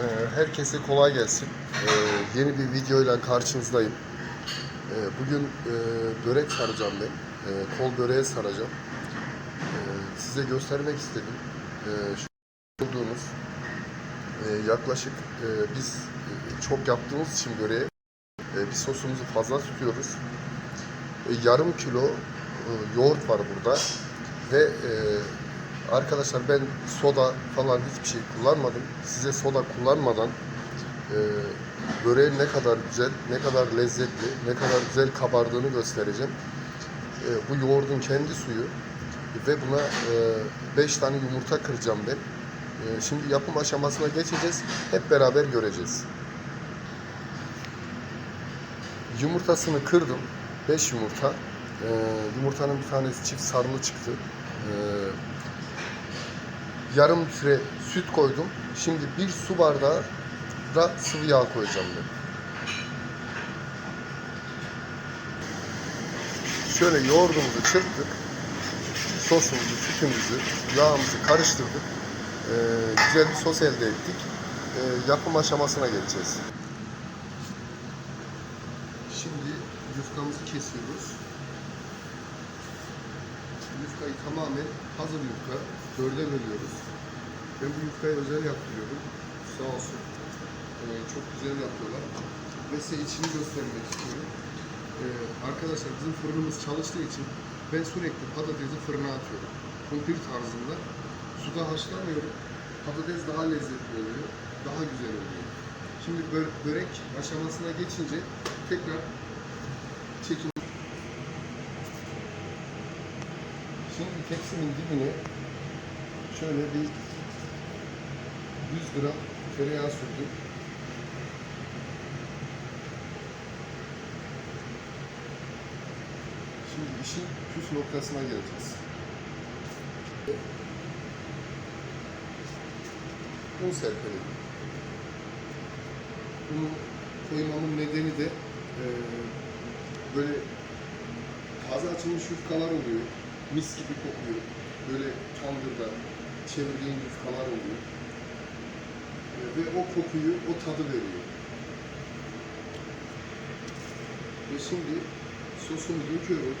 Ee, Herkese kolay gelsin. Ee, Yeni bir videoyla karşınızdayım. Ee, Bugün e, börek saracağım ben. Kol böreğe saracağım. Size göstermek istedim. Şu bulduğunuz e, yaklaşık e, biz çok yaptığımız için böreği e, bir sosumuzu fazla tutuyoruz. Yarım kilo yoğurt var burada ve Arkadaşlar ben soda falan hiçbir şey kullanmadım. Size soda kullanmadan e, böreğin ne kadar güzel, ne kadar lezzetli, ne kadar güzel kabardığını göstereceğim. E, bu yoğurdun kendi suyu ve buna 5 tane yumurta kıracağım ben. E, şimdi yapım aşamasına geçeceğiz. Hep beraber göreceğiz. Yumurtasını kırdım. 5 yumurta. E, yumurtanın bir tanesi çift sarılı çıktı. E, yarım süre süt koydum. Şimdi bir su bardağı da sıvı yağ koyacağım ben. Şöyle yoğurdumuzu çırptık. Sosumuzu, sütümüzü, yağımızı karıştırdık. Ee, güzel bir sos elde ettik. Ee, yapım aşamasına geçeceğiz. Şimdi yufkamızı kesiyoruz. Yufkayı tamamen hazır yufka. Dörde bölüyoruz. Ben bu yufkayı özel yaptırıyorum. Sağ olsun. Ee, çok güzel yapıyorlar. Ve size içini göstermek istiyorum. Ee, arkadaşlar bizim fırınımız çalıştığı için ben sürekli patatesi fırına atıyorum. Kumpir tarzında. Suda haşlamıyorum. Patates daha lezzetli oluyor. Daha güzel oluyor. Şimdi bö- börek aşamasına geçince tekrar çekim Şimdi tepsinin dibine şöyle bir 100 gram tereyağı sürdüm. Şimdi işin püf noktasına geleceğiz. Un serpeledim. Bunu koymamın nedeni de eee, böyle taze açılmış yufkalar oluyor. Mis gibi kokuyor. Böyle tandırda çevirdiğin yufkalar oluyor. Ee, Ve o kokuyu, o tadı veriyor. Ve şimdi sosumu döküyorum.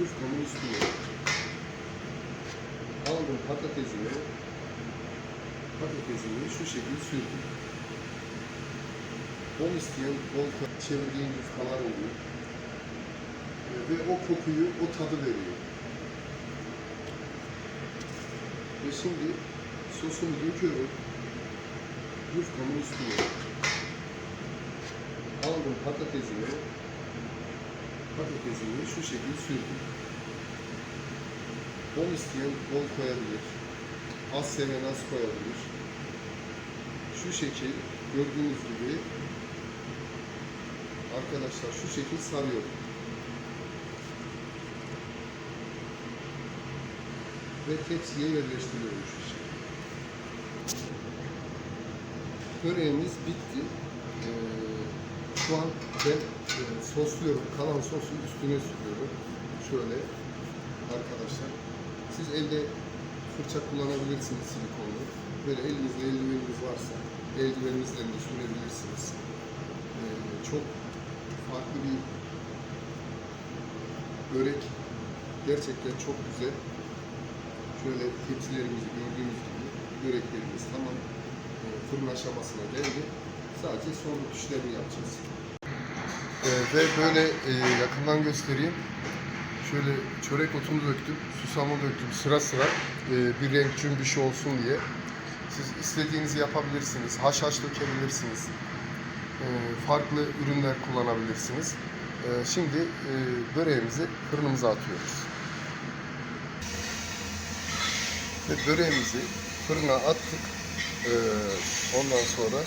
Yufkamın üstüne. Aldım patatesimi. Patatesimi şu şekilde sürdüm. Bol isteyen bol çevirdiğin yufkalar oluyor ve o kokuyu, o tadı veriyor. Ve şimdi sosumu döküyorum. Yufkamın üstüne. Aldım patatesimi. Patatesimi şu şekilde sürdüm. Bol isteyen bol koyabilir. Az seven az koyabilir. Şu şekil gördüğünüz gibi arkadaşlar şu şekil sarıyorum. Ve tepsiye yerleştiriyorum şu şekilde. Böreğimiz bitti. Ee, şu an ben e, sosluyorum. Kalan sosu üstüne sürüyorum. Şöyle arkadaşlar. Siz elde fırça kullanabilirsiniz silikonlu. Böyle elinizde eldiveniniz varsa eldiveninizle de sürebilirsiniz. Ee, çok farklı bir börek. Gerçekten çok güzel. Şöyle tepsilerimizi gördüğünüz gibi böreklerimiz tamam e, fırın aşamasına geldi. Sadece son rötuşlarını yapacağız. E, ve böyle e, yakından göstereyim. Şöyle çörek otumu döktüm, susamı döktüm sıra sıra e, bir renk cümbüşü olsun diye. Siz istediğinizi yapabilirsiniz, haşhaş dökebilirsiniz, e, farklı ürünler kullanabilirsiniz. E, şimdi e, böreğimizi fırınımıza atıyoruz. Ve böreğimizi fırına attık. Ee, ondan sonra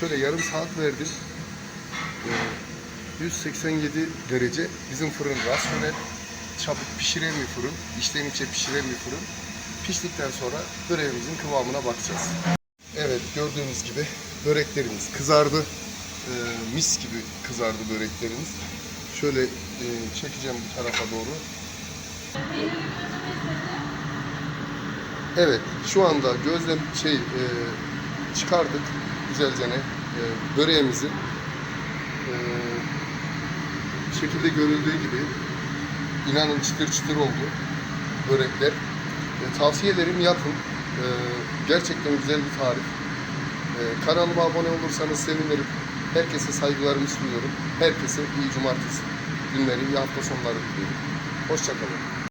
şöyle yarım saat verdim. Ee, 187 derece bizim fırın rasyonel çabuk pişiren bir fırın. içten içe pişiren bir fırın. Piştikten sonra böreğimizin kıvamına bakacağız. Evet gördüğünüz gibi böreklerimiz kızardı. Ee, mis gibi kızardı böreklerimiz. Şöyle e, çekeceğim bu tarafa doğru. Evet, şu anda gözlem şey e, çıkardık güzelce ne e, böreğimizi e, şekilde görüldüğü gibi inanın çıtır çıtır oldu börekler. E, tavsiye ederim yapın. E, gerçekten güzel bir tarif. E, kanalıma abone olursanız sevinirim. Herkese saygılarımı sunuyorum. Herkese iyi cumartesi günleri, iyi hafta sonları diliyorum. Hoşçakalın.